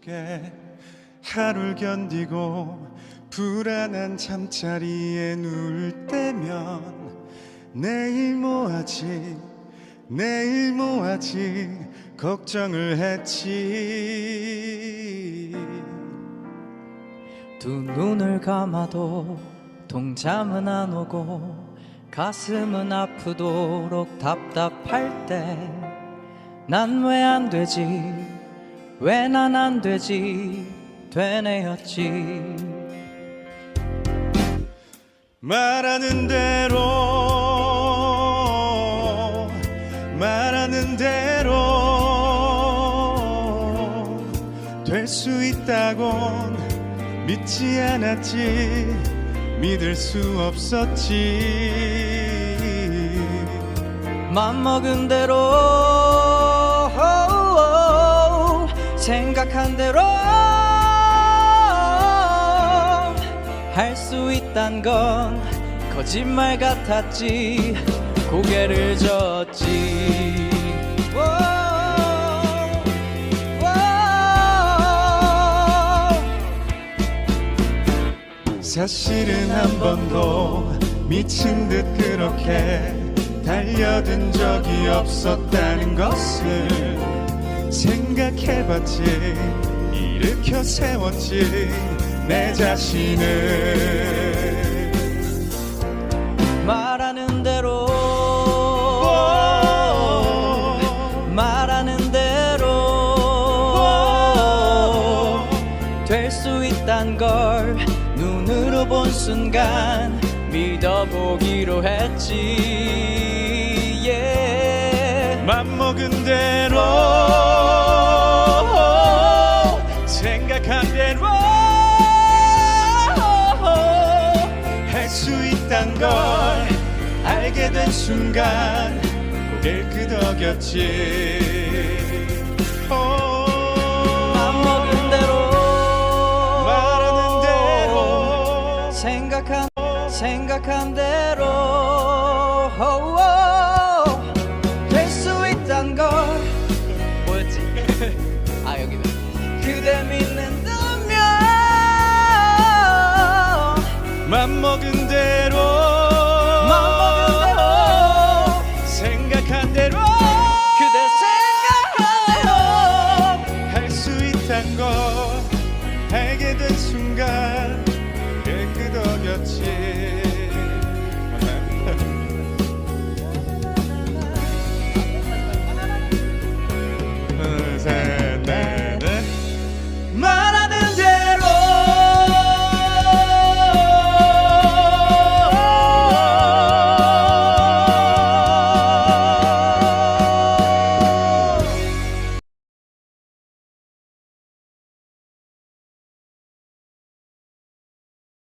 게 하루를 견디고 불안한 잠자리에 누울 때면 내일 뭐하지? 내일 뭐하지? 걱정을 했지. 두 눈을 감아도 동잠은 안 오고 가슴은 아프도록 답답할 때 난 왜 안 되지 왜 난 안 되지? 되뇌었지. 말하는 대로 말하는 대로 될 수 있다곤 믿지 않았지. 믿을 수 없었지. 맘 먹은 대로 수 있단 건 거짓말 같았지. 고개를 젓지. 사실은 한 번도 미친 듯 그렇게 달려든 적이 없었다는 것을 생각해봤지. 일으켜 세웠지 내 자신을 말하는 대로 말하는 대로 될 수 있단 걸 눈으로 본 순간 믿어보기로 했지 yeah. 맘먹은 대로 알게 된 순간 고개를 끄덕였지. 오, 맘먹은 대로 말하는 대로 생각한 생각한 대로. 될 수 있단 걸. 뭐였지? 아 여기는 그대 믿는